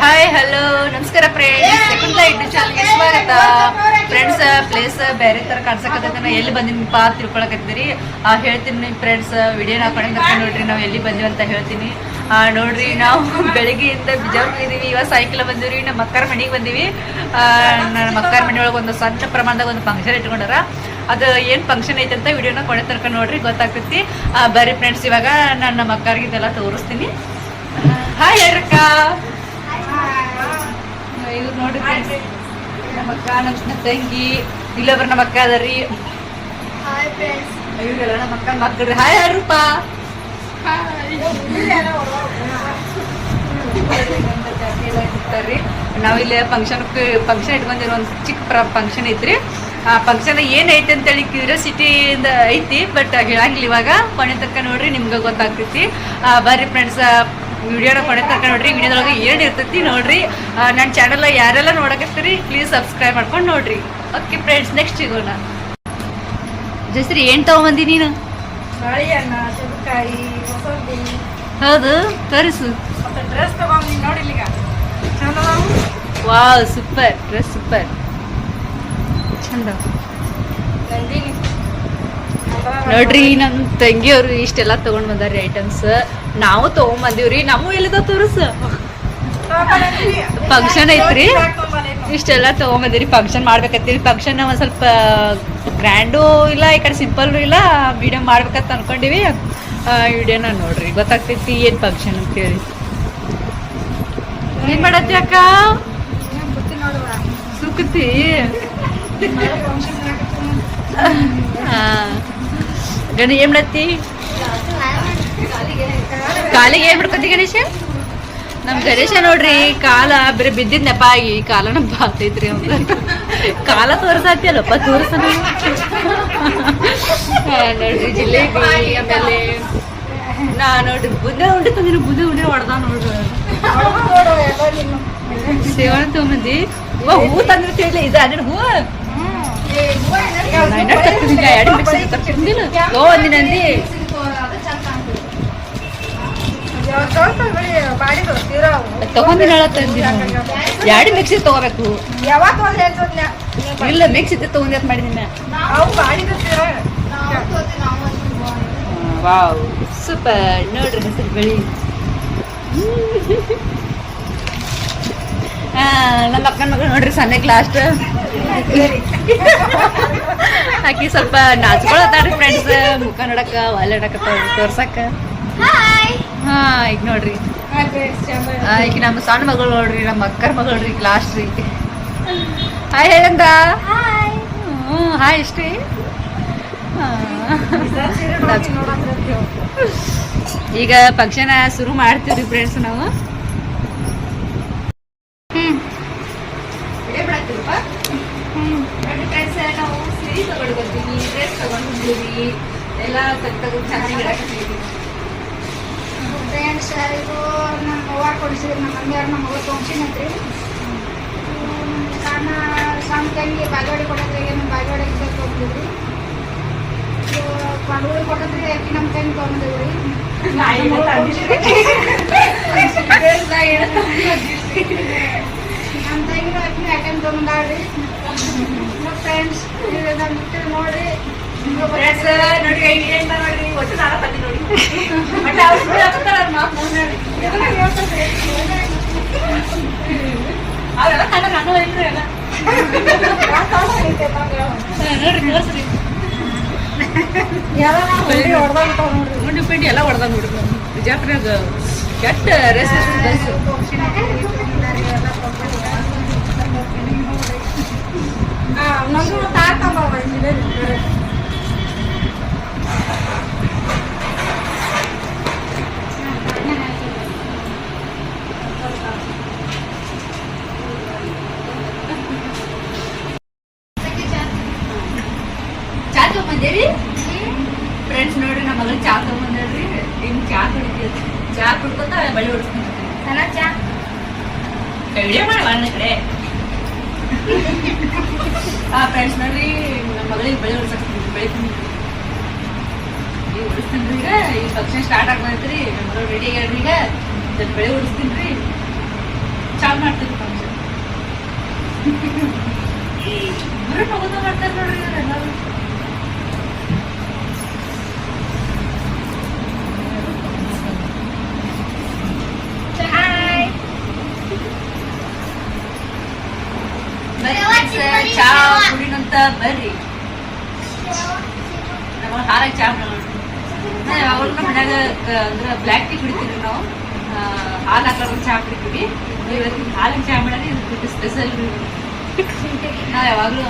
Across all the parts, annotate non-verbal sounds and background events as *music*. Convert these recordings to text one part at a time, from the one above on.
Hi hello ನಮಸ್ಕಾರ friends second ಚಾನಲ್ಗೆ ಸ್ವಾಗತ. ಫ್ರೆಂಡ್ಸ್ ಪ್ಲೇಸ್ ಬೇರೆ ತರ ಕಾಣ್ಸಕತ್ತೈತೆ. ಎಲ್ಲಿ ಬಂದಿನಿಪ್ಪ ಪಾ ಆ ಹೇಳ್ತೀನಿ ಫ್ರೆಂಡ್ಸ್ ವಿಡಿಯೋನ ಹಾಕೊಂಡು ನೋಡ್ರಿ. ನಾವು ಎಲ್ಲಿ ಬಂದೀವಿ ಅಂತ ಹೇಳ್ತೀನಿ. ಆ, ನೋಡ್ರಿ ನಾವು ಬೆಳಿಗ್ಗೆಯಿಂದ ಬಿಜಾಪುರ ಇದೀವಿ. ಇವಾಗ ಸಾಯಂಕಾಲ ಬಂದಿವ್ರಿ. ನಮ್ಮ ಅಕ್ಕರ ಮನೆಗೆ ಬಂದೀವಿ. ನನ್ನ ನಮ್ಮ ಅಕ್ಕರ ಮನೆ ಒಳಗೆ ಒಂದು ಸಣ್ಣ ಪ್ರಮಾಣದಾಗ ಒಂದು ಫಂಕ್ಷನ್ ಇಟ್ಕೊಂಡಾರ. ಅದು ಏನು ಫಂಕ್ಷನ್ ಐತೆ ಅಂತ ವಿಡಿಯೋನ ಕೊನೆ ತನಕ ನೋಡ್ರಿ. ಗೊತ್ತಾಗ್ತೈತಿ. ಬರ್ರಿ ಫ್ರೆಂಡ್ಸ್ ಇವಾಗ ನಾನು ನಮ್ಮ ಅಕ್ಕರಿಗೆ ಇದೆಲ್ಲ ತೋರಿಸ್ತೀನಿ. ಹಾಯ್ ಹೇಳ್ರಕ್ಕ ಇವ್ರು ನೋಡಿ. ನಮ್ಮ ಅಕ್ಕ ನಮ್ಮ ತಂಗಿ ಇಲ್ಲೊಬ್ರು ನಮ್ಮ ಅಕ್ಕ ಅದರಿ. ಇವ್ರೆಲ್ಲ ನಮ್ಮ ಅಕ್ಕ ಮಕ್ಕಳ್ರಿ ಹಾಯ್ ಯಾರೂಪ ನಾವ್ ಇಲ್ಲೇ ಫಂಕ್ಷನ್ ಫಂಕ್ಷನ್ ಇಟ್ಕೊಂಡಿರ ಒಂದು ಚಿಕ್ಕ ಫಂಕ್ಷನ್ ಐತ್ರಿ. ಆ ಫಂಕ್ಷನ್ ಏನ್ ಐತಿ ಸಿಟಿ ಕ್ಯೂರಿಯಾಸಿಟಿಯಿಂದ ಐತಿ ಬಟ್ ಹೇಳಂಗಿಲ್ಲ ಇವಾಗ. ಕೊನೆ ತಕ್ಕ ನೋಡ್ರಿ ನಿಮ್ಗೆ ಗೊತ್ತಾಗ್ತೈತಿ. ಬರ್ರಿ ಫ್ರೆಂಡ್ಸ್ ವಿಡಿಯೋನ ಕೊನೆ ತನಕ ನೋಡ್ರಿ. ವಿಡಿಯೋದೊಳಗೆ ಏನು ಇರ್ತೈತಿ ನೋಡ್ರಿ. ನನ್ನ ಚಾನಲ್ ಯಾರೆಲ್ಲ ನೋಡಕತ್ತೀರಿ ಪ್ಲೀಸ್ ಸಬ್ಸ್ಕ್ರೈಬ್ ಮಾಡ್ಕೊಂಡು ನೋಡ್ರಿ. ಓಕೆ ಫ್ರೆಂಡ್ಸ್ ನೆಕ್ಸ್ಟ್ ಸಿಗೋಣ. ಜಸ್ರಿ ಏನ್ ತಗೊಂಬಂದಿ ನೀನು? ಹೌದು ತರಿಸು. ಡ್ರೆಸ್ ಈಗ ಚಂದ ಅದಾವು? ವಾವ್ ಸೂಪರ್ ಡ್ರೆಸ್ ಸೂಪರ್ ಚಂದ. ನೋಡ್ರಿ, ನಮ್ ತಂಗಿಯವ್ರು ಇಷ್ಟೆಲ್ಲ ತಗೊಂಡ್ ಬಂದಾರಿ ಐಟಮ್ಸ್ ನಾವು ತಗೊಂಡ್ ಬಂದಿವ್ರಿ ನಾವು ಎಲ್ಲಿದ ತೋರಿಸ. ಫಂಕ್ಷನ್ ಐತ್ರಿ. ಇಷ್ಟೆಲ್ಲ ತಗೊಂಬಂದಿರಿ ಫಂಕ್ಷನ್ ಮಾಡ್ಬೇಕತ್ತೀರಿ ಫಂಕ್ಷನ್ ಒಂದ್ ಸ್ವಲ್ಪ ಗ್ರ್ಯಾಂಡು ಇಲ್ಲ, ಈ ಕಡೆ ಸಿಂಪಲ್ ಇಲ್ಲ ಮೀಡಿಯಂ ಮಾಡ್ಬೇಕಂತ ಅನ್ಕೊಂಡಿವಿ ವಿಡಿಯೋನ ನೋಡ್ರಿ, ಗೊತ್ತಾಗ್ತೈತಿ ಏನ್ ಫಂಕ್ಷನ್ ಅಂತೇಳಿ ಏನ್ ಮಾಡತ್ತಿ ಅಕ್ಕ ಸುಕ್ತಿ. ಹಾ ಗಣ ಏನ್ ಮಾಡತ್ತಿ ಕಾಲಿಗೆ ಏನ್ ಬಿಡ್ಕೊತಿ ಗಣೇಶ? ನಮ್ ಗಣೇಶ ನೋಡ್ರಿ ಕಾಲ ಬರೀ ಬಿದ್ದಿದ್ ನೆಪ ಆಗಿ ಕಾಲನ ಬಾತೈತ್ರಿ ಅವ್ರ ಕಾಲ ತೋರ್ಸಾತಿಯಲ್ಲಪ್ಪ ತೋರ್ಸನ. ಹಾ, ನೋಡ್ರಿ ಜಿಲೇಬಿ ಆಮೇಲೆ ನಾ ನೋಡ್ರಿ ಬುದ್ಧ ಉಂಡೆ ತಂದಿನ ಬುದ್ಧ ಉಂಡೆ ಹೊಡೆದ ನೋಡ್ರಿ. ಸೇವನ ತಗೊಂಬಂದಿ. ಹೂ ತಂದಿರ್ತೀವಿ ಇದು ಅದ್ರ ಹೂ. ಹ್ಮ್. ಏ, ಹೂವ ಏನಾದ್ರು ನಾ ಇನ್ನೂ ತರ್ತಿದ್ದಿಲ್ಲ, ಎರಡು ಮಿಕ್ಸಿ ತರ್ತಿದ್ದಿಲ್ಲ. ಓ, ಎರಡು ಮಿಕ್ಸಿ ತಗೋಬೇಕು. ಇಲ್ಲ ಮಿಕ್ಸಿ ಇದ್ದು ಮಾಡಿದಿನ. ವಾವ್ ಸೂಪರ್ ನೋಡ್ರಿ ಹೆಸರು ಬೆಳಿ ನಮ್ಮ ಅಕ್ಕನ ಮಗಳು ನೋಡ್ರಿ ಸಣ್ಣಗೆ ಲಾಸ್ಟ್ ಆಕಿ ಸ್ವಲ್ಪ ನಾಚ್ಕೊಳತ್ತಾಡ್ರಿ ಫ್ರೆಂಡ್ಸ್ ಮುಖ ನೋಡಕ ಒಲ್ಲಾಡಕ ತೋರ್ಸಕ್ಕ. ಹಾ ಈಗ ನೋಡ್ರಿ. ಈಗ ನಮ್ಮ ಸಣ್ಣ ಮಗಳು ನೋಡ್ರಿ ನಮ್ಮ ಅಕ್ಕನ ಮಗಳು ರೀ. ಲಾಸ್ಟ್ ರೀ ಹಾಯ್ ಹೇಳಂದ ಹ್ಞೂ ಹಾಯ್ ಇಷ್ಟೇ. ಈಗ ಫಂಕ್ಷನ್ ಶುರು ಮಾಡ್ತೀವ್ರಿ ಫ್ರೆಂಡ್ಸ್ ನಾವು. ಸೀರೆ ತಗೊಂಡು ಬರ್ತೀನಿ ಡ್ರೆಸ್ ತಗೊಂಡು ಬಂದೀವಿ ಎಲ್ಲ ತಗೊಂಡು ಚೆನ್ನಾಗಿ ಫ್ರೆಂಡ್ಸ್ ಇದು ನಮ್ಮ ಅವ್ವ ಕೊಡಿಸಿದ್ರು. ನಮ್ಮ ಮನೆಯವ್ರು ನಮ್ಮ ಮಗಳು ತೊಗೊಂಡ್ಸಿನಂತ್ರಿ ಸಣ್ಣ ಸಣ್ಣ ತಂಗಿ ಬಾಗೋಡಿ ಕೊಡತ್ರಿ ನಮ್ಮ ಬಾಗೋಡಿ ಇದ್ದಾಗ ತೊಗೊಂಡಿದ್ರಿ ಬಾಗವಾಡಿ ಕೊಟ್ಟದ್ರಿ ಅಕ್ಕಿ ನಮ್ಮ ತಂಗಿ ತೊಗೊಂಡಿದ್ರಿ ನಮ್ಮ ತಂಗಿ ಅಕ್ಕಿ ಐಟಮ್ ತೊಗೊಂಡಾಳ್ರಿ ಫ್ರೆಂಡ್ಸ್ ನೋಡ್ರಿ ಗುಂಡು ಪಿಂಡಿ ಎಲ್ಲ ಹೊಡೆದ ನೋಡ್ರಿ ಬಿಜಾಪುರಾಗ ಕೆಟ್ಟ ರೆಸ್ ಬಸ್ ನಂದು ತಾಳ್ಕೊಂಬ ಚಾ ತಗೊಂಬಂದೇವಿ ಫ್ರೆಂಡ್ಸ್ ನೋಡ್ರಿ ನಮ್ಮ ಮಗಳು ಚಾ ತಗೊಂಬಂದ್ರಿ ಇನ್ ಚಾ ಕುಡಿತೀವಿ ಚಾ ಕುಡ್ಕೊತ ಬಳಿ ಹೊಡ್ಸ್ಕೊಂಡ್ರಿ ವಿಡಿಯೋ ಮಾಡಿ ಒಂದ್ ಕಡೆ ಆ ಫ್ರೆಂಡ್ಸ್ ನೋಡ್ರಿ ನಮ್ಮ ಮಗಳಿಗೆ ಬಳಿ ಹೊಡ್ಸಕ್ತೀವಿ ಬೆಳಿತೀನಿ ಈಗ ಉಳಿಸ್ತೀನಿ ಈಗ? ಈ ಫಂಕ್ಷನ್ ಸ್ಟಾರ್ಟ್ ಆಗ್ಬಂತ್ರಿ ನಮ್ಮ ಮಗಳು ರೆಡಿ ಆಗ್ಯಾರ ಈಗ. ಸ್ವಲ್ಪ ಬೆಳೆ ಉಳಿಸ್ತೀನಿ ರೀ ಚಾಲ್ ಮಾಡ್ತೀನಿ ಫಂಕ್ಷನ್ ಬರೀ ಮಗದ *laughs* ಮಾಡ್ತಾರೆ ನೋಡ್ರಿ ಎಲ್ಲರೂ. ಕುಡಿನಂತ ಬರ್ರಿ. ನಮ್ಮ ಹಾಲಾಗಿ ಚಾ ನಮ್ಮ ಮನ್ಯಾಗ ಅಂದ್ರೆ ಬ್ಲ್ಯಾಕ್ ಟೀ ಕುಡಿತೀವಿ ನಾವು. ಹಾಲು ಹಾಕಲಾರ್ದ ಚಾ ಕುಡಿತೀವಿ. ಇವತ್ತಿನ ಹಾಲಿನ ಚಾ ಮಾಡೋದು ಇದು ಸ್ಪೆಷಲ್ ನಾವು ಯಾವಾಗಲೂ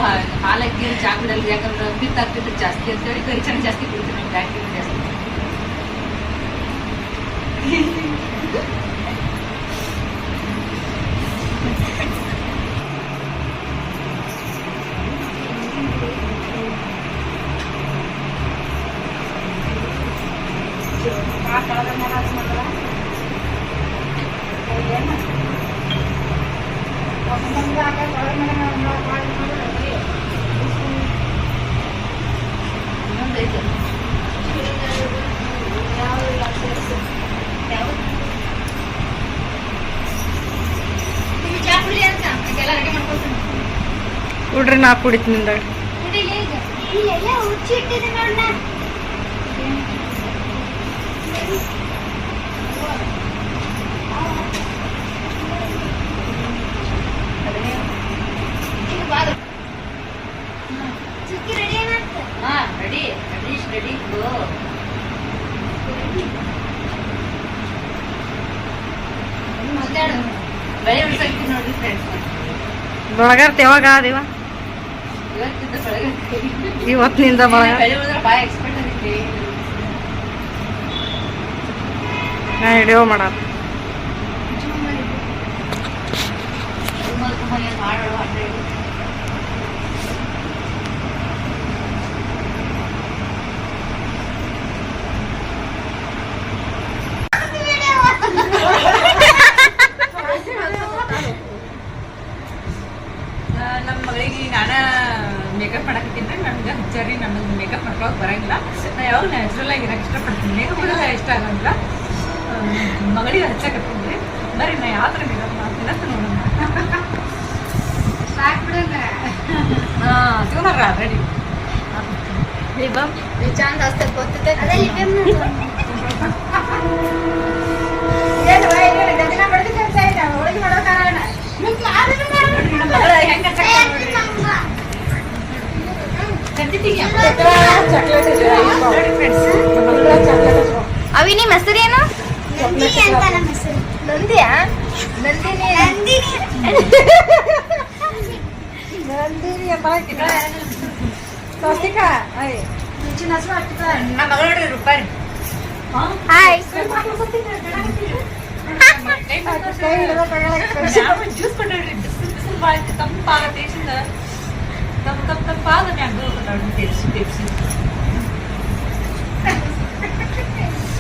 ಹಾಲಕ್ಕೆ ಚಾ ಕುಡಲ್ಲ ಯಾಕಂದ್ರೆ ಪಿತ್ ಆಗ್ತಿದ್ರೆ ಜಾಸ್ತಿ ಅಂತೇಳಿ ಚಾ ಜಾಸ್ತಿ ಕುಡಿತೀವಿ ನಾವು ಬ್ಲ್ಯಾಕ್ ಟೀ ಜಾಸ್ತಿ. ನೋಡ್ರಿ ನಾ ಕುಡಿತೀನಿ ನಿಂದಾಗ ಇಲ್ಲೆಲ್ಲ ಹುಚ್ಚಿಟ್ಟಿದೆ ನೋಡ್ನ ಚುಕ್ಕಿ ರೆಡಿ ಏನಾಗ್ತದೆ ಹಾ ರೆಡಿ ರೆಡಿ ರೆಡಿ ಗೋ ಬೆಳೆ ಉಳ್ಸಾಕ್ತೀನಿ ನೋಡ್ರಿ ಫ್ರೆಂಡ್ಸ್ ಬಳಗಾರ್ತ ಯಾವಾಗ ಅದಿವ ಇವತ್ತಿನಿಂದ ನಾ ಹಿಡಿಯೋ ಮಾಡ ಮಾಡೋಣ ಹಂಡ್ರೆಡ್ ನಮ್ಮ ಮಗಳಿಗೆ ನಾನ ಮೇಕಪ್ ಮಾಡಕತ್ತೀನಿ ನನ್ಗೆ ಹಚ್ಚಾರಿ ನಮಗೆ ಮೇಕಪ್ ಮಾಡ್ಕೊಳಕ್ ಬರಂಗಿಲ್ಲ ನಾ ಯಾವಾಗ ನ್ಯಾಚುರಲ್ ಆಗಿ ಇರಕ್ಕೆ ಇಷ್ಟಪಡ್ತೀನಿ ಮೇಕಪ್ ಮಾಡೋದು ಇಷ್ಟ ಆಗಂಗಿಲ್ಲ ಮಗಳಿಗೆ ಹಚ್ಚಕತ್ತೀನಿ ಬರ್ರಿ ನಾ ಯಾವ ಥರ ಮೇಕಪ್ ಮಾಡ್ತೀನಿ ಅಂತ ನೋಡೋಣ ಸಾಕ್ ಬಿಡಂಗ ಹಾಂ ತಿನ್ನೋರ ರೆಡಿ ಚಂದ ಹಸ್ತಕ್ ಗೊತ್ತೈತೆ ಏನು ಏನು ಗದಿನ ಬಡ್ದಿದ್ದೆ ಅಂತ ಆಯ್ತಾ ಹೋಳಿಗೆ ಮಾಡೋ ಕಾರಣ. ಹೆಂಗೆ ಕಟ್ಟಿದ್ದೀಯ ನೋಡಿ ಫ್ರೆಂಡ್ಸ್ ಅವಿ ನಿಮ್ಮ ಹೆಸರೇನು ನಂದಿಯಾ? ನಂದಿನಿ. ನಂದಿನಿ. ನಂದಿನಿ ಹೆಸರು ಹಾಕ್ತಿದ್ದ ನಮ್ಮ ಮಗಳು ನೋಡ್ರಿ ರೂಪಾಯಿ ಹಾಯ್. ಜ್ಯೂಸ್ ಕೊಟ್ಟವ್ರಿ ಬಿಸಿಲು ಬಿಸಿಲು ಭಾಳ ತಂಪಾಗತ್ತೆ ತಪ್ಪ ತಪ್ಪ ತಪ್ಪಾದ ಮ್ಯಾಂಗೋ ಕೊಟ್ಟವ್ರಿ ಟೇಪ್ಸಿ ಟೇಪ್ಸಿ ಆ ನಮ್ಮ ಮಗಳ ನೋಡಿ ನೀರು ತಗೊಂಡ್ರಿ ಅಲ್ಲಿ ಓ my god sir sir sir ನಮ್ಮ ಮಗಳ ನೋಡಿ, ಅವ್ವ, ಎಷ್ಟು ಸ್ಟ್ರಾಂಗ್ ಆಗೈತಿ ಸ್ವೀಟ್ ಬಂದು ಯಾರು ಬ್ಯಾಗ್ ಅದು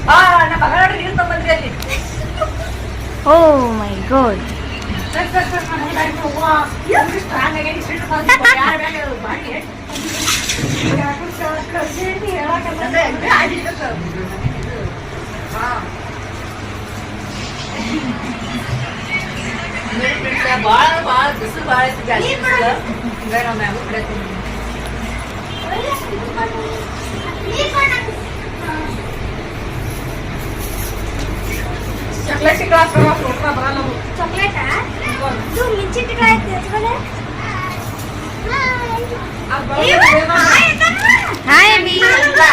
ಬಾಡಿ ಅಂದ್ರೆ ಅಂದ್ರೆ ಆಗಿತ್ತು ಸರ್. ಹಾ. ನೋಡಿ friends, ಭಾಳ ಭಾಳ ಬಿಸಿಲು ಭಾಳ ಐತಿ ಜಾಸ್ತಿ ಬಿಸಿಲು. ಹಿಂಗಾಗಿ ನಾವು ಚಾಕ್ಲೇಟ್ ಗ್ಲಾಸ್ ಕೊಟ್ರ ಬರಲ್ಲ ಚಾಕ್ಲೇಟ್ ಇದು ಆ ಬರೋದು ಬೇಗ. ಹಾಯ್ ಮಾಡೋದು.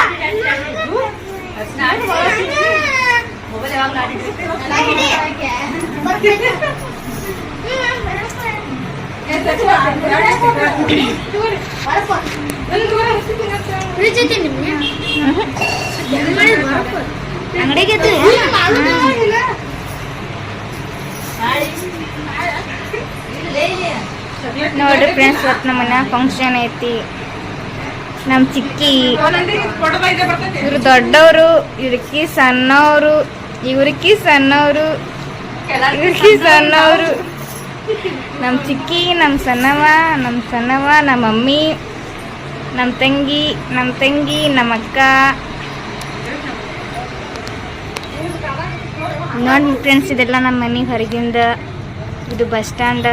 ಮೊಬೈಲ್ ಯಾವಾಗ್ಲೂ ಆಡಿಟ್ಟಿರ್ತೀವಿ. ಅಂಗಡಿಗೆ ನೋಡ್ರಿ ಫ್ರೆಂಡ್ಸ್ ಇವತ್ತು ನಮ್ಮ ಮನ್ಯಾಗ ಫಂಕ್ಷನ್ ಐತಿ. ನಮ್ಮ ಚಿಕ್ಕಿ ಇವ್ರು ದೊಡ್ಡವರು ಇವ್ರಕಿ ಸಣ್ಣವರು ಇವ್ರಕಿ ಸಣ್ಣವರು ಇವ್ರಕಿ ಸಣ್ಣವರು. ನಮ್ಮ ಚಿಕ್ಕಿ ನಮ್ಮ ಸಣ್ಣವ ನಮ್ಮ ಸಣ್ಣವ ನಮ್ಮ ಮಮ್ಮಿ ನಮ್ಮ ತಂಗಿ ನಮ್ಮ ತಂಗಿ ನಮ್ಮ ಅಕ್ಕ ನೋಡಿ ಫ್ರೆಂಡ್ಸ್ ಇದೆಲ್ಲ ನಮ್ಮ ಮನೆ ಹೊರಗಿಂದ. ಇದು ಬಸ್ ಸ್ಟ್ಯಾಂಡ್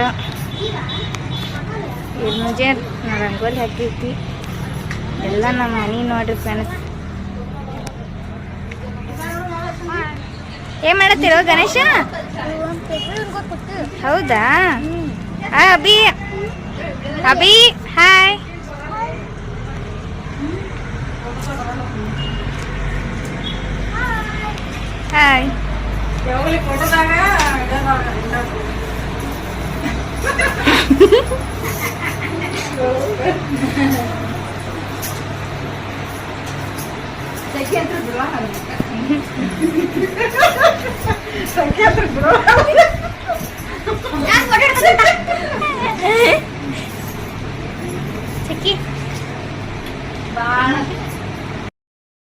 ಇದು ಮುಂಜೆ ರಂಗೋಲಿ ಹಾಕೈತಿ ಎಲ್ಲ ನಮ್ಮ ಮನೆ ನೋಡ್ರಿ ಫ್ರೆಂಡ್ಸ್ ಏನ್ ಮಾಡತ್ತೀರೋ ಗಣೇಶ? ಹೌದಾ? Abhi. Abhi hi hi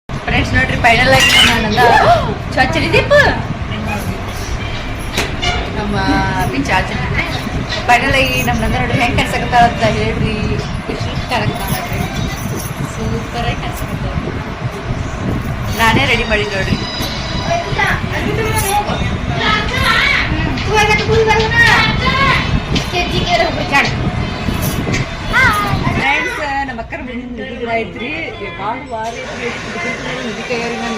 friends ನೋಡ್ರಿ ಫೈನಲ್ ಆಗಿ ನಾನಂದ ಚಾಚರಿ ದೀಪ ಅಭಿ ಚಾಚರಿ ಫೈನಲ್ ಆಗಿ ನಮ್ಮ ನಂದ ನೋಡ್ರಿ ಹೆಂಗೆ ಕರ್ಸಕತ್ತ ಅಂತ ಹೇಳ್ರಿ. ಎಷ್ಟು ಕಾಣಕತ್ತಾಳ ಸೂಪರ್ ಆಗಿ ಕಾಣಿಸಕತ್ತಾಳ ನಾನೇ ರೆಡಿ ಮಾಡಿ ನೋಡ್ರಿ. ನಮ್ಮ ನದಿ ಗಿಡ ಐತ್ರಿ ಭಾಳ ವಾರ ಐತ್ರಿ ಕೈಯಾರಿ ನಾನು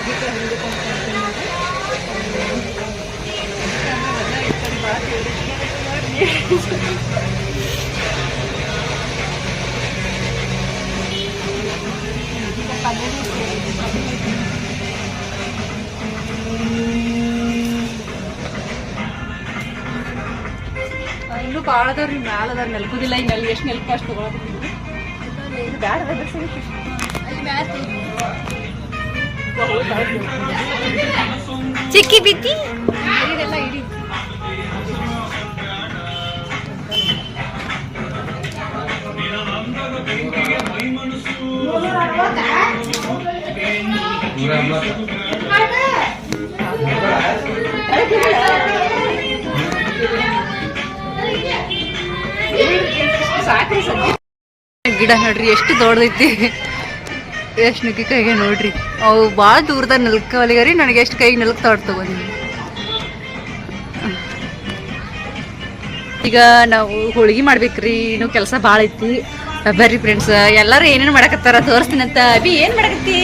ಇನ್ನೂ ಭಾಳ ಅದಾವ್ರಿ ಮ್ಯಾಲ ಅದಾರ ನೆಲ್ಕುದಿಲ್ಲ. ಈ ನೆಲ್ ಎಷ್ಟು ನೆಲ್ಕು ಅಷ್ಟು ತಗೊಳೋದು ಬ್ಯಾಡ ಚಿಕ್ಕಿ ಬಿತ್ತಿ? ಇದೆಲ್ಲ ಇಡಿ ಗಿಡ ನೋಡ್ರಿ, ಎಷ್ಟು ದೊಡ್ಡದೈತಿ. ಎಷ್ಟು ಕೈಗೆ ನೋಡ್ರಿ. ಅವು ಭಾಳ ದೂರದ ನಲ್ಕವಲಿಗರಿ, ನನಗೆ ಎಷ್ಟು ಕೈ ನಲ್ಕ್ ತೋಡ್ ತಗೊಂಡಿ ಈಗ ನಾವು ಹೋಳಿಗೆ ಮಾಡ್ಬೇಕ್ರಿ, ಇನ್ನು ಕೆಲಸ ಭಾಳ ಐತಿ ಬರ್ರಿ ಫ್ರೆಂಡ್ಸ್ ಎಲ್ಲರೂ ಏನೇನು ಮಾಡಕತ್ತಾರ ತೋರಿಸ್ತೀನಿ ಅಂತ. ಅಭಿ ಏನು ಮಾಡಕತ್ತಿ?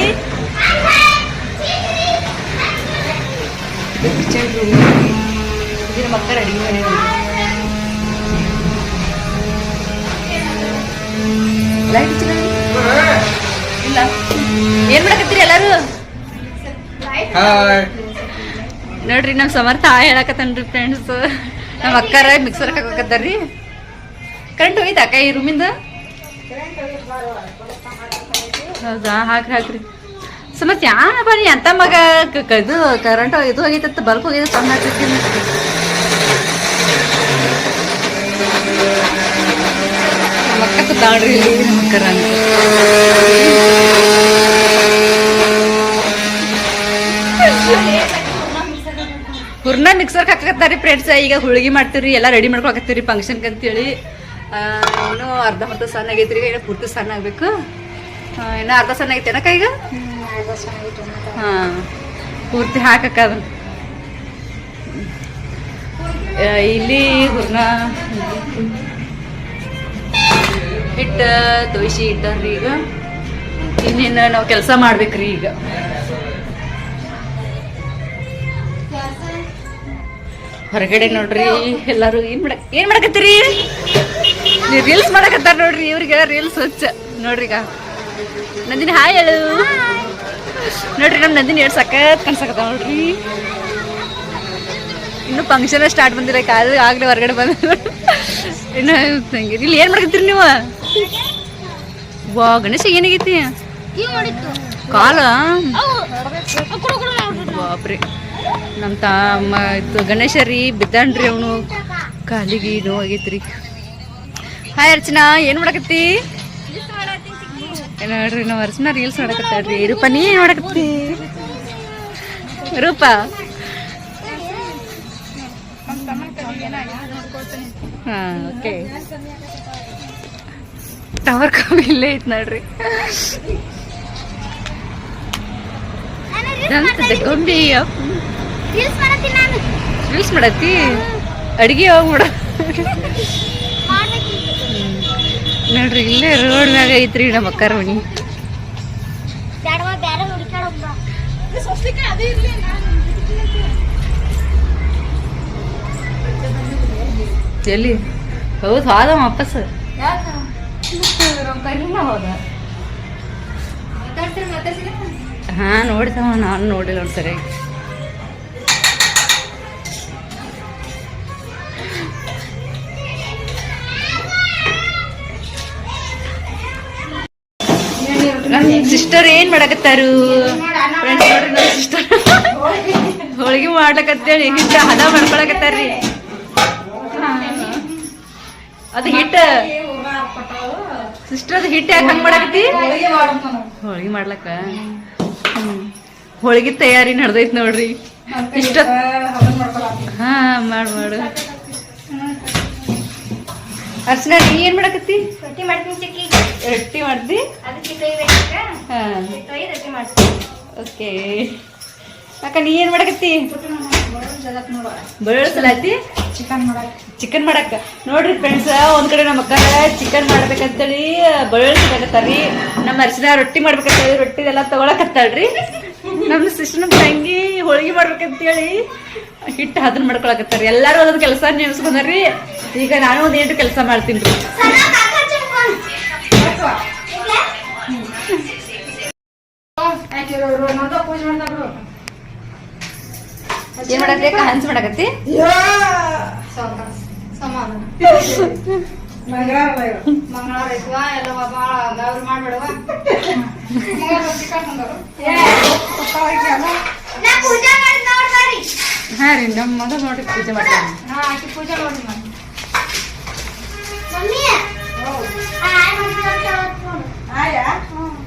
ಅಕ್ಕರ ಅಡಿಗೆ ಮನೆ. ಲೈಟ್ ಇಲ್ಲ. ಏನ್ ಮಾಡಕತ್ತೀರಿ ಎಲ್ಲಾರು? ನೋಡ್ರಿ ನಮ್ ಸಮರ್ಥ ಹೇಳಕತ್ತನ್ರಿ ಫ್ರೆಂಡ್ಸ್ ನಮ್ಮ ಅಕ್ಕಾರ ಮಿಕ್ಸರ್ ಹಾಕಕತ್ತಾರ್ರಿ ಕರೆಂಟ್ ಹೋಯ್ತಾ ಅಕ್ಕ ಈ ರೂಮಿಂದ ಹೌದಾ? ಹಾಕ್ರಿ ಹಾಕ್ರಿ. ಸಮಸ್ಯೆ ಯಾ ಬನ್ನಿ. ಅಂತ ಮಗ ಇದು ಕರೆಂಟ್ ಇದು ಹೋಗೈತತ್ತ ಬಲ್ಪ್ ಹೋಗೈತೆ ತಂದು ಇಲ್ಲಿ ನಮ್ಮ ಅಕ್ಕರ ಅಂತ ಹುರ್ನ ಮಿಕ್ಸರ್ ಹಾಕಕತ್ತಾರಿ ಫ್ರೆಂಡ್ಸ್ ಈಗ ಹುಳಿಗೆ ಮಾಡ್ತೀವ್ರಿ, ಎಲ್ಲ ರೆಡಿ ಮಾಡ್ಕೊಳಕತ್ತೀವ್ರಿ ಫಂಕ್ಷನ್ಗೆ ಅಂತೇಳಿ. ಇನ್ನೂ ಅರ್ಧ ಅರ್ಧ ಸಣ್ಣ ಆಗೈತೆ ರೀ ಏನೋ ಪೂರ್ತಿ ಸಣ್ಣ ಆಗ್ಬೇಕು. ಇನ್ನು ಅರ್ಧ ಸಣ್ಣ ಆಗೈತೇನಕ್ಕ ಈಗ? ಹಾ, ಪೂರ್ತಿ ಹಾಕಕ್ಕ ಅದನ್ನ ಇಲ್ಲಿ ಹುರ್ನ ಹಿಟ್ಟು ತೋಯಿಸಿ ಇಟ್ಟಾರ್ರಿ ಈಗ. ಇನ್ನೇನು ನಾವು ಕೆಲಸ ಮಾಡ್ಬೇಕ್ರಿ ಈಗ. ಹೊರಗಡೆ ನೋಡ್ರಿ ಎಲ್ಲರೂ ಏನ್ ಮಾಡಕ್ ಏನ್ ಮಾಡಕತ್ತೀರಿ? ರೀಲ್ಸ್ ಮಾಡಕತ್ತಾರ ನೋಡ್ರಿ ಇವ್ರಿಗೆ ರೀಲ್ಸ್ ಹಚ್ಚ. ನೋಡ್ರಿ ಈಗ. ನಂದಿನಿ ಹಾಯ್ ಹೇಳು. ನೋಡ್ರಿ ನಮ್ ನಂದಿನಿ ಎರಡು ಸಖತ್ ಕನ್ಸಕತ್ತ ನೋಡ್ರಿ. ಇನ್ನು ಫಂಕ್ಷನ್ ಸ್ಟಾರ್ಟ್ ಬಂದಿಲ್ಲ ಕಾಲ ಆಗ್ಲೇ ಹೊರಗಡೆ ಬಂದ ಇನ್ನು ತಂಗಿ ಇಲ್ಲಿ ಏನ್ ಮಾಡಕತ್ತೀರಿ ನೀವು? ವಾ ಗಣೇಶ ಏನಾಗೈತಿ? ಕಾಲ? ಬಾಪ್ರಿ. ನಮ್ಮ ತಮ್ಮ ಇದು ಗಣೇಶ ರೀ ಬಿದ್ದಾನ್ರಿ ಅವನು. ಕಾಲಿಗೆ ನೋವಾಗೈತ್ರಿ ಹಾಯ್ ಅರ್ಚನಾ ಏನು ಮಾಡಕತ್ತಿ? ನೋಡ್ರಿ ನಾವು ಅರ್ಚನಾ ರೀಲ್ಸ್ ಮಾಡಕತ್ತಾಳ್ರಿ ರೂಪ ನೀ ಏನು ಮಾಡಕತ್ತಿ? ರೂಪ. ಹಾಂ ಓಕೆ. ಟವರ್ ಕಮ್ಮಿ ಇಲ್ಲೇ ಐತ್ ನೋಡ್ರಿ. ಗೊಂಬಿ ರೀಲ್ಸ್ ಮಾಡತ್ತಿ? ಅಡಿಗೆ ಹೋಗ್ಬಿಡ. ನೋಡ್ರಿ ಇಲ್ಲೇ ರೋಡ್ ಮ್ಯಾಗ ಐತ್ರಿ ನಮ್ಮ ಅಕ್ಕಾರ ಮನಿ ಎಲ್ಲಿ? ಹೌದು ಹೋದ ವಾಪಸ್. ಹಾ ನೋಡಿದವ ನಾನು ನೋಡಿಲ್ಲ ಒಂದು ಸಿಸ್ಟರ್ ಏನ್ ಮಾಡಕತ್ತಾರು? ಫ್ರೆಂಡ್ಸ್ ನೋಡ್ರಿ ನಮ್ಮ ಸಿಸ್ಟರ್. ಹೋಳಿಗೆ ಮಾಡ್ಲಕತ್ತೇಳಿ ಹಿಟ್ಟ ಹದ ಮಾಡ್ಕೊಳಕತ್ತಾರ್ರಿ. ಅದು ಹಿಟ್ಟ. ಸಿಸ್ಟರ್ ಅದು ಹಿಟ್ಟು ಯಾಕೆ ಹಂಗ್ ಮಾಡಕತ್ತಿ? ಹೋಳಿಗೆ ಮಾಡ್ಲಕ್ಕ. ಹೋಳಿಗೆ ತಯಾರಿ ನಡ್ದೈತ್ ನೋಡ್ರಿ. ಇಷ್ಟ. ಹಾ ಮಾಡು ಮಾಡು. ಅರ್ಚನಾ ನೀ ಏನ್ ಮಾಡಕತ್ತಿ? ರೊಟ್ಟಿ ಮಾಡ್ತೀನಿ ಚಿಕ್ಕಿ. ರೊಟ್ಟಿ ಮಾಡ್ದಿ? ಅದಕ್ಕೆ ಕೈ ಬೇಕ ಹಾ. ಕೈ ರೊಟ್ಟಿ ಮಾಡ್ತೀನಿ. ಓಕೆ. ಅಕ್ಕ ನೀ ಏನ್ ಮಾಡಕತ್ತಿ? ಬೆಳಸಲಾತಿ ಚಿಕನ್ ಮಾಡಕ್. ಚಿಕನ್ ಮಾಡಕ್ಕ ನೋಡ್ರಿ ಫ್ರೆಂಡ್ಸ್ ಒಂದ್ ಕಡೆ ನಮ್ಮ ಅಕ್ಕ ಚಿಕನ್ ಮಾಡ್ಬೇಕಂತೇಳಿ ಬಳಸ್ಬೇಕಾಗತ್ತಾರ್ರಿ ನಮ್ಮ ಅರ್ಶಿನ ರೊಟ್ಟಿ ಮಾಡ್ಬೇಕಂತೇಳಿ ರೊಟ್ಟಿ ಎಲ್ಲ ತಗೊಳಕತ್ತಾಳ್ರಿ. ನಮ್ಮ ಸಿಸ್ಟರ್ ನಮ್ಮ ತಂಗಿ ಹೋಳಿಗೆ ಮಾಡ್ಬೇಕಂತೇಳಿ ಹಿಟ್ಟು ಅದನ್ನ ಮಾಡ್ಕೊಳಕತ್ತಾರ. ಎಲ್ಲಾರು ಒಂದೊಂದು ಕೆಲಸ ನೆನೆಸ್ಕೊಂಡ್ರಿ ಈಗ ನಾನು ಒಂದ್ ಏನ್ರಿ ಕೆಲಸ ಮಾಡ್ತೀನಿ. ರೀ ಏನ್ ಮಾಡತ್ತಿ ಹಂಚ್ ಮಾಡಕತ್ತಿ? ಸಮಾಧಾನ ಮಂಗಳವಾರ ಮಂಗಳವಾರ ಐತವ ಎಲ್ಲ ಭಾಳ ಗೌರಿ ಮಾಡ್ಬೇಡವ ಹಾ ರೀ ನಮ್ಮ ಮಗ ನೋಡಿ ಪೂಜೆ ಮಾಡ್ತಾನೆ. ಹಾ ಆಕಿ ಪೂಜೆ ಮಾಡಿ ಮಾಡಿ ಮಮ್ಮಿ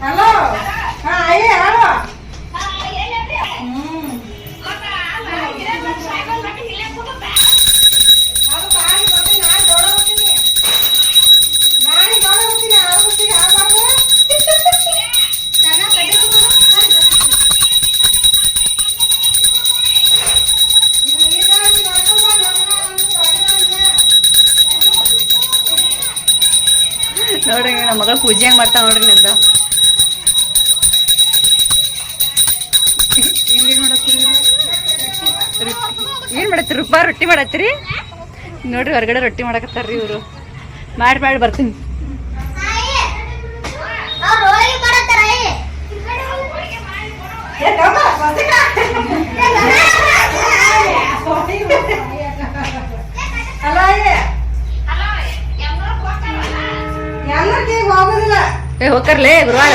హలో అయ్యే హలో ನಮ್ಮ ಮಗಳು ಪೂಜೆ ಹೆಂಗ್ ಮಾಡ್ತಾವ ನೋಡ್ರಿ ನಿಂದ ಏನ್ ಮಾಡತ್ತೀರಿ ಮಾಡತ್ತೀರಿ ರೂಪಾ ರೊಟ್ಟಿ ಮಾಡತ್ತೀರಿ? ನೋಡ್ರಿ ಹೊರಗಡೆ ರೊಟ್ಟಿ ಮಾಡಕತ್ತಾರ್ರಿ ಇವರು. ಮಾಡಿ ಮಾಡಿ ಬರ್ತೀನಿ. ಅಲ್ಲ ಏ ಹೋಗ್ತಾರಲೇ ಗುರುವಾರ.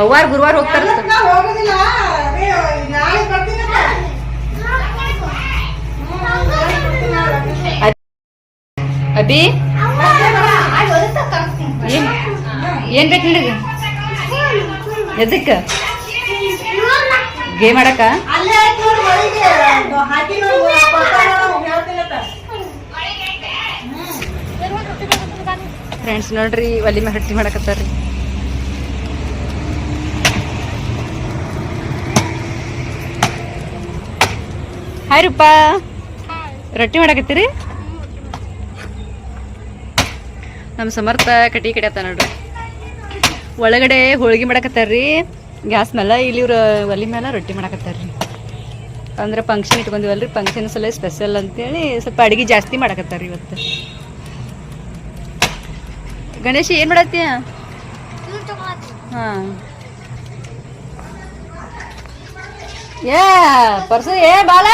ಅವ್ವಾರ ಗುರುವಾರ ಹೋಗ್ತಾರ. ಅಭಿ? ಏನ್? ಏನ್ ಬೇಕು ನಿನಗೆ? ಎದಕ್ಕ? ಗೇಮ್ ಆಡಕ ಅಲ್ಲೇ ಆಯ್ತು ನೋಡು ಹೊಳಿಗೆ ಹಾಕಿ ನೋಡು ಹೇಳ್ತೀನಪ್ಪ ಫ್ರೆಂಡ್ಸ್ ನೋಡ್ರಿ, ಒಲಿ ಮೇಲೆ ರೊಟ್ಟಿ ಮಾಡಕತ್ತಾರ್ರಿ ಹಾಯ್ ರೂಪಾ. ರೊಟ್ಟಿ ಮಾಡಕತ್ತೀರಿ? ನಮ್ಮ ಸಮರ್ಥ ಕಟಿ ಕಡೆ ಆತ ನೋಡ್ರಿ. ಒಳಗಡೆ ಹೋಳಿಗೆ ಮಾಡಕತ್ತಾರ್ರಿ ಗ್ಯಾಸ್ ಮೇಲೆ ಇಲ್ಲಿ ಇವ್ರ ಒಲಿ ಮೇಲೆ ರೊಟ್ಟಿ ಮಾಡಕತ್ತಾರ್ರಿ ಅಂದ್ರೆ ಫಂಕ್ಷನ್ ಇಟ್ಕೊಂಡಿವಲ್ರಿ ಫಂಕ್ಷನ್ ಸಲ ಸ್ಪೆಷಲ್ ಅಂತೇಳಿ ಸ್ವಲ್ಪ ಅಡಿಗೆ ಜಾಸ್ತಿ ಮಾಡಕತ್ತಾರ್ರಿ ಇವತ್ತು. ಗಣೇಶ ಏನ್ ಮಾಡತ್ತೀಯ ಹಾ. ಏ ಪರ್ಸು ಏ ಬಾಲ.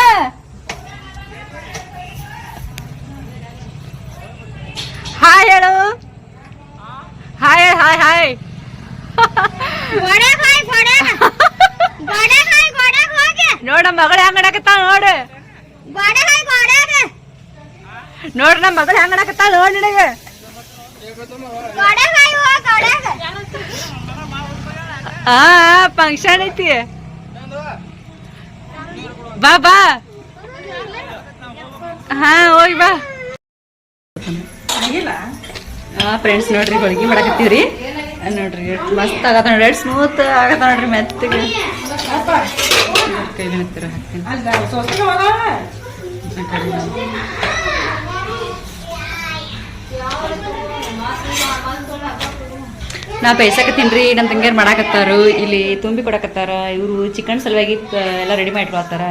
ಹಾಯ್ ಹೇಳು. Hi hi hi. ನೋಡ ಮಗಳು ಹೆಂಗ್ ಆಡಕತ್ತಾಳ ನೋಡು. ನೋಡ್ ನಮ್ಮ ಮಗಳು ಹೆಂಗ್ ನೋಡಿ ನಿನಗೆ. ಆ ಫಂಕ್ಷನ್ ಐತಿ. ಬಾ ಬಾ. ಹಾ ಹೋಗಿ ಬಾ. ಆಗಿಲ್ಲ. ಹಾ ಫ್ರೆಂಡ್ಸ್ ನೋಡ್ರಿ ಹೋಳಿಗೆ ಮಾಡಕತ್ತೀವ್ರಿ. ನೋಡ್ರಿ ಮಸ್ತ್ ಆಗತ್ತ ನೋಡ್ರಿ. ಸ್ಮೂತ್ ಆಗತ್ತ ನೋಡ್ರಿ ಮೆತ್ತಗೆ. ಕೈಲಿ ಹಾಕ್ತೀನಿ. ನಾ ಬೇಯ್ಸಕತ್ತೀನಿ ನಮ್ಮ ತಂಗಿಯರು ಮಾಡಾಕತ್ತಾರು. ಇಲ್ಲಿ ತುಂಬಿ ಕೊಡಕತ್ತಾರ. ಇವರು ಚಿಕನ್ ಸಲುವಾಗಿ ಎಲ್ಲ ರೆಡಿ ಮಾಡಿಕೊಳತ್ತಾರ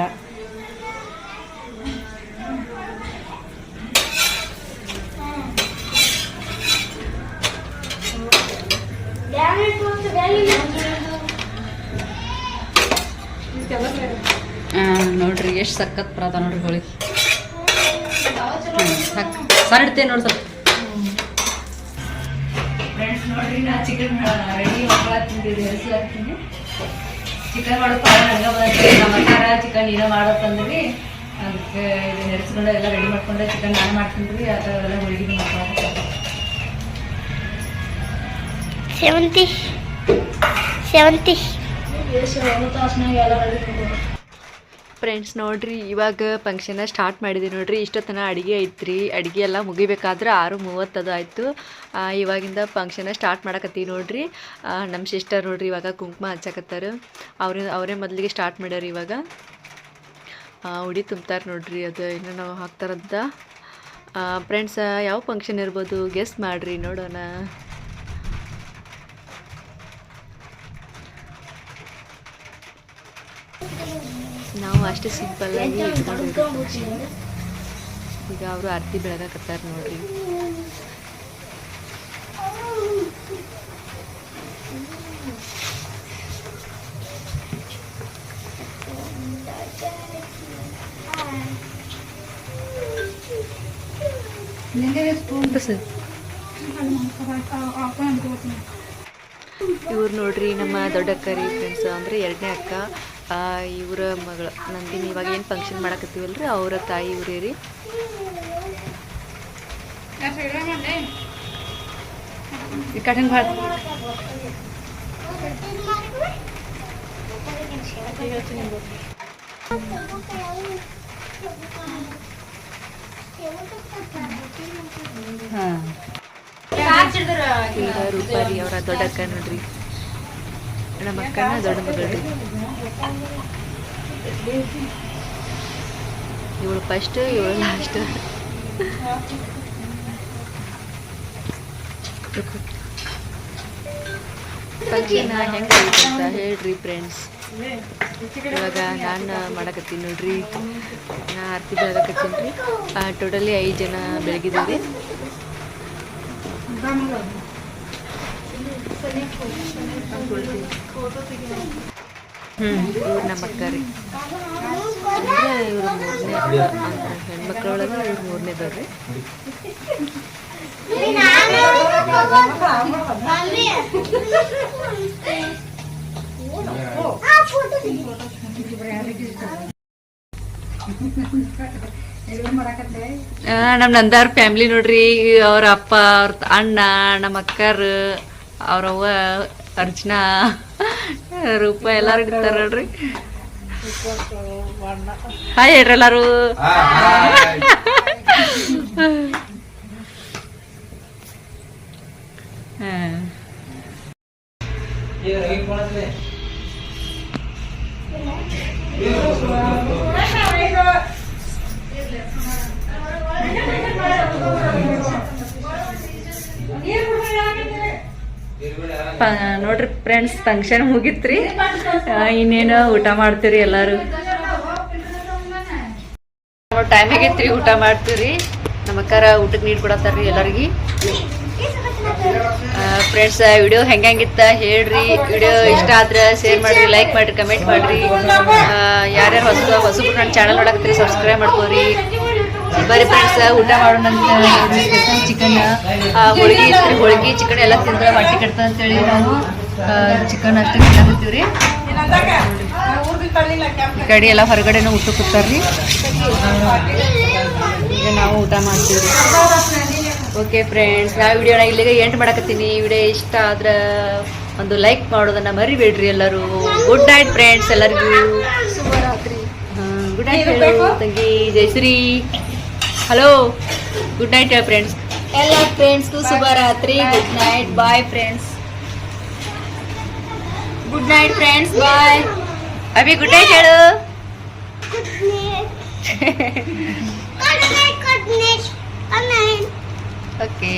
ನೋಡ್ರಿ, ಎಷ್ಟು ಸಕ್ಕತ್ ಪ್ರಾತ ನೋಡ್ರಿ ಹೋಳಿ. ಸರ್ ಇಡ್ತೇನೆ ನೋಡಿ ಸ್ವಲ್ಪ. ನೋಡ್ರಿ ನಾ ಚಿಕನ್ ರೆಡಿ ಮಾಡ್ಕೊಳತ್ತೀನಿ ಹೆಸಲಾಗ್ತೀನಿ ಚಿಕನ್ ಮಾಡೋಕೆ ಹಂಗ ಬಂದ್ರಿ ನಮ್ಮ ಅಕ್ಕಾರ ಚಿಕನ್ ಏನೋ ಮಾಡತ್ತಂದ್ರಿ ಅದಕ್ಕೆ ಇದು ನೆರೆಸ್ಕೊಂಡು ಎಲ್ಲ ರೆಡಿ ಮಾಡ್ಕೊಂಡೆ ಚಿಕನ್ ನಾನು ಮಾಡ್ತೀನಿ ರೀ ಆ ಥರ ಎಲ್ಲ ಹುಡುಗಿ ಮಾಡ್ಕೊಳಕ್ಕೆ ಸೇವಂತಿ ಸೇವಂತಿ ಫ್ರೆಂಡ್ಸ್ ನೋಡ್ರಿ, ಇವಾಗ ಫಂಕ್ಷನ ಸ್ಟಾರ್ಟ್ ಮಾಡಿದ್ವಿ ನೋಡ್ರಿ. ಇಷ್ಟೊತ್ತನ ಅಡುಗೆ ಐತ್ರಿ. ಅಡುಗೆ ಎಲ್ಲ ಮುಗಿಬೇಕಾದ್ರೆ ಆರು ಮೂವತ್ತದು ಆಯಿತು. ಇವಾಗಿಂದ ಫಂಕ್ಷನ ಸ್ಟಾರ್ಟ್ ಮಾಡಕತ್ತೀವಿ ನೋಡ್ರಿ. ನಮ್ಮ ಸಿಸ್ಟರ್ ನೋಡ್ರಿ ಇವಾಗ ಕುಂಕುಮ ಹಚ್ಚಕತ್ತಾರ. ಅವ್ರ, ಅವರೇ ಮೊದಲಿಗೆ ಸ್ಟಾರ್ಟ್ ಮಾಡ್ಯಾರ ಇವಾಗ. ಉಡಿ ತುಂಬ್ತಾರೆ ನೋಡ್ರಿ ಅದು ಏನೋ ಹಾಕ್ತಾರಂತ ಫ್ರೆಂಡ್ಸ್ ಯಾವ ಫಂಕ್ಷನ್ ಇರ್ಬೋದು? ಗೆಸ್ಟ್ ಮಾಡಿರಿ, ನೋಡೋಣ. ನಾವು ಅಷ್ಟೇ ಸಿಂಪಲ್ ಆಗಿ ಇಟ್ಕೊಂಡಿದ್ದೀವಿ. ಈಗ ಅವರು ಆರತಿ ಬೆಳಗಾಕತ್ತಾರ ನೋಡ್ರಿ. ಇವ್ರು ನೋಡ್ರಿ ನಮ್ಮ ದೊಡ್ಡಕ್ಕ ರೀ ಫ್ರೆಂಡ್ಸ್ ಅಂದರೆ ಎರಡನೇ ಅಕ್ಕ. ಇವರ ಮಗಳು. ನಂದಿನಿ ಇವಾಗ ಏನು ಫಂಕ್ಷನ್ ಮಾಡಕತ್ತೀವಲ್ರಿ? ಅವರ ತಾಯಿ ಇವರೇ ರೀ ಕಠಿಣ ಭಾಳ ರೂಪಾರಿ ಅವರ ದೊಡ್ಡಕ್ಕ ನೋಡ್ರಿ ನಮ್ಮ ಅಕ್ಕನ ದೊಡ್ಡ ಮಗಳು ಇವಳು ಫಸ್ಟ್ ಇವಳು ಲಾಸ್ಟ್ ಫಂಕ್ಷನ್ ಹೆಂಗೆ ಅಂತ ಹೇಳ್ರಿ ಫ್ರೆಂಡ್ಸ್ ಇವಾಗ ನಾನು ಮಾಡಕತ್ತೀನಿ ನೋಡ್ರಿ. ನಾ ಆರತಿ ಬೆಳಗಕತ್ತೀನಿ ಟೋಟಲಿ ಐದು ಜನ ಬೆಳಗಿದ್ದೀವಿ ಹ್ಞೂ ನಮ್ಮ ಅಕ್ಕ ರೀ ಅಂದರೆ ಮೂರನೇ ಹೆಣ್ಮಕ್ಳೊಳಗೆ ಇವ್ರು ನಮ್ಮ ನಂದಾರ್ ಫ್ಯಾಮಿಲಿ ನೋಡ್ರಿ, ಅವ್ರ ಅಪ್ಪ, ಅವ್ರ ಅಣ್ಣ ನಮ್ಮ ಅಕ್ಕಾರ. ಅವ್ರವ್ವ ಅರ್ಚನಾ ರೂಪ ಎಲ್ಲಾರು ಇರ್ತಾರ ನೋಡ್ರಿ. ಹಾಯ್ ಹೇಳ್ರಿ ಎಲ್ಲಾರು. ಹಾ ನೋಡ್ರಿ ಫ್ರೆಂಡ್ಸ್ ಫಂಕ್ಷನ್ ಮುಗಿತ್ರಿ. ಇನ್ನೇನು ಊಟ ಮಾಡ್ತೀರಿ ಎಲ್ಲಾರು? ಟೈಮ್ ಆಗೈತ್ರಿ ಊಟ ಮಾಡ್ತೀವ್ರಿ. ನಮ್ಮ ಅಕ್ಕಾರ ಊಟಕ್ಕೆ ನೀರು ಕೊಡತ್ತಾರ್ರಿ ಎಲ್ಲರಿಗೆ. ಫ್ರೆಂಡ್ಸ್ ವಿಡಿಯೋ ಹೆಂಗಿತ್ತ ಹೇಳ್ರಿ. ವಿಡಿಯೋ ಇಷ್ಟ ಆದ್ರೆ ಶೇರ್ ಮಾಡ್ರಿ ಲೈಕ್ ಮಾಡ್ರಿ ಕಮೆಂಟ್ ಮಾಡ್ರಿ. ಯಾರ್ಯಾರು ಹೊಸ, ಹೊಸಬ್ರು ನನ್ನ ಚಾನಲ್ ನೋಡಕತ್ತೀರಿ ಸಬ್ಸ್ಕ್ರೈಬ್ ಮಾಡ್ಕೋರಿ. ಬರೀ ಫ್ರೆಂಡ್ಸ್ ಊಟ ಮಾಡೋಣ ಚಿಕನ್ ಹೋಳಿಗೆ ಇತ್ತು ಹೋಳಿಗೆ ಚಿಕನ್ ಎಲ್ಲ ತಿಂದ್ರೆ ಹೊಟ್ಟೆ ಕಟ್ತ ಅಂತೇಳಿ ನಾವು ಚಿಕನ್ ಅಷ್ಟೇ ತಿನ್ನಕತ್ತೀವ್ರಿ ಈ ಕಡೆ ಎಲ್ಲ ಹೊರಗಡೆನೂ ಊಟ ಕೂತಾರ್ರಿ ಈಗ ನಾವು ಊಟ ಮಾಡ್ತೀವ್ರಿ. ಓಕೆ ಫ್ರೆಂಡ್ಸ್ ನಾವು ವಿಡಿಯೋನ ಇಲ್ಲಿಗೆ ಎಂಟು ಮಾಡಕತ್ತೀನಿ. ವಿಡಿಯೋ ಇಷ್ಟ ಆದ್ರೆ ಒಂದು ಲೈಕ್ ಮಾಡೋದನ್ನ ಮರಿಬೇಡ್ರಿ ಎಲ್ಲರೂ. ಗುಡ್ ನೈಟ್ ಫ್ರೆಂಡ್ಸ್ ಎಲ್ಲರಿಗೂ. ಶುಭರಾತ್ರಿ. ಗುಡ್ ನೈಟ್ ತಂಗಿ Jayashree hello good night friends ಎಲ್ಲ ಫ್ರೆಂಡ್ಸ್ಗೂ ಶುಭರಾತ್ರಿ good night bye friends good night friends bye Abhi good night ಹೇಳು ಓಕೆ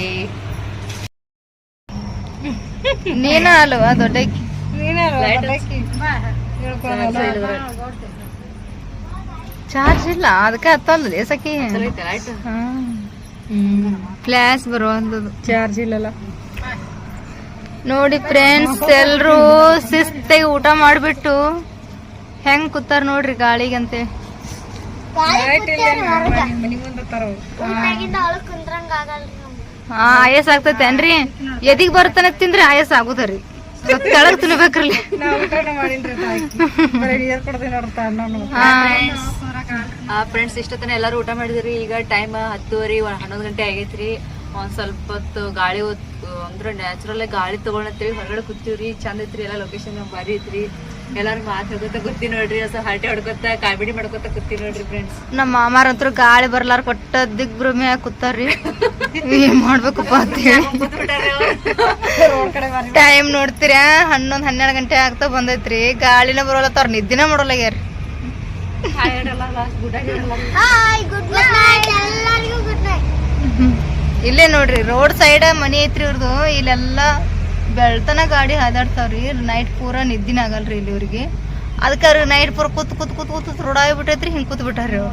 ನೀನ ಅಲ್ವ ದೊಡ್ಡಕ್ಕಿ ಚಾರ್ಜ್ ಇಲ್ಲ ಅದಕ್ಕೆ ಹತ್ತಲ್ಲ ಸಖಿ ಫ್ಲಾಶ್ ಬರುವಂಥದ್ದು ಚಾರ್ಜ್ ಇಲ್ಲಲ್ಲ. ನೋಡಿ ಫ್ರೆಂಡ್ಸ್ ಎಲ್ಲರೂ ಶಿಸ್ತಾಗಿ ಊಟ ಮಾಡ್ಬಿಟ್ಟು ಹೆಂಗ್ ಕೂತಾರ ನೋಡ್ರಿ ಗಾಳಿಗಂತೆ. ಆಯಸ್ ಆಗ್ತೈತೆ ಅನ್ರಿ ಹಾ ಆಯಸ್ ಆಗ್ತೈತೇನ್ರಿ ಎದಿಗ್ ಬರ್ತಾನೆ ತಿಂದ್ರೆ ಆಯಸ್ ಆಗುದರಿ. ತಿನ್ಬೇಕ್ರಿ ಹಾ ಫ್ರೆಂಡ್ಸ್ ಇಷ್ಟೊತ್ತನ ಎಲ್ಲರೂ ಊಟ ಮಾಡಿದ್ರಿ. ಈಗ ಟೈಮ್ ಹತ್ತುವರೆ ಹನ್ನೊಂದು ಗಂಟೆ ಆಗೈತ್ರಿ. ಒಂದ್ ಸ್ವಲ್ಪ ಹೊತ್ತು ಗಾಳಿ ಅಂದ್ರೆ ನ್ಯಾಚುರಲ್ ಗಾಳಿ ತಗೊಳತ್ರಿ. ಹೊರಗಡೆ ಕೂತೀವ್ರಿ ಚಂದ ಐತ್ರಿ. ಎಲ್ಲ ಲೊಕೇಶನ್ ಬಾರಿ ಐತ್ರಿ. ಎಲ್ಲಾರು ಮಾತು ಹೇಳ್ಕೊತ ಕೂತಿ ನೋಡ್ರಿ ಸೊ ಹರಟೆ ಹೊಡ್ಕೊತ ಕಾಮಿಡಿ ಮಾಡ್ಕೊತ ಕೂತಿ ನೋಡ್ರಿ ಫ್ರೆಂಡ್ಸ್ ನಮ್ಮ ಮಾಮಾರಂತ್ರು ಗಾಳಿ ಬರ್ಲಾರ ಕೊಟ್ಟ ದಿಗ್ಭ್ರಮೆ ಕೂತಾರ್ರಿ. ಏನ್ ಮಾಡ್ಬೇಕಪ್ಪ ಅಂತ ಹೇಳಿ. ರೋಡ್ ಕಡೆ ಬಾರಿ ಟೈಮ್ ನೋಡ್ತೀರ? ಹನ್ನೊಂದ್ ಹನ್ನೆರಡು ಗಂಟೆ ಆಗ್ತಾ ಬಂದೈತ್ರಿ. ಗಾಳಿನ ಬರೋಲ್ಲತ್ತಾರ ನಿದ್ದಿನ ಮಾಡೋಲಾಗ್ಯಾರ ಇಲ್ಲೇ ನೋಡ್ರಿ ರೋಡ್ ಸೈಡ್ ಮನಿ ಐತ್ರಿ ಇವ್ರದು. ಇಲ್ಲೆಲ್ಲ ಬೆಳ್ತನ ಗಾಡಿ ಹಾದಾಡ್ತಾವ್ರಿ. ನೈಟ್ ಪೂರ ನಿದ್ದಿನ ಆಗಲ್ರಿ ಇಲ್ಲಿ ಇವ್ರಿಗೆ. ಅದಕ್ಕೆ ಅವ್ರಿಗೆ ನೈಟ್ ಪೂರ ಕೂತ್ ಕೂತ್ ಕೂತ್ ಕೂತ್ ರೋಡ್ ಹಿಂಗೆ ಹಿಂಗ್ ಕೂತ್ ಬಿಟ್ಟಾರ್ರಿ *laughs*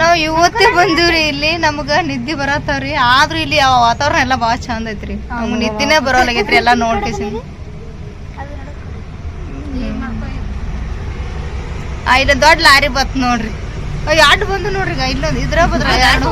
ನಾವು ಇವತ್ತೇ ಬಂದಿವ್ರಿ ಇಲ್ಲಿ ನಮಗ ನಿದ್ದೆ ಬರತ್ತಾವ್ರಿ. ಆದ್ರೂ ಇಲ್ಲಿ ಆ ವಾತಾವರಣ ಎಲ್ಲಾ ಬಾಳ ಚಂದ ಐತ್ರಿ. ನಮ್ಗ್ ನಿದ್ದಿನೇ ಬರೋಲಾಗೈತ್ರಿ ಎಲ್ಲಾ ನೋಡ್ಕೇಸಿ ಇಲ್ಲ ದೊಡ್ಡ ಲಾರಿ ಬತ್ ನೋಡ್ರಿ. ಎರಡು ಬಂದು ನೋಡ್ರಿ ಇನ್ನೊಂದು ಇದ್ರ ಬದ್ರ ಎರಡು.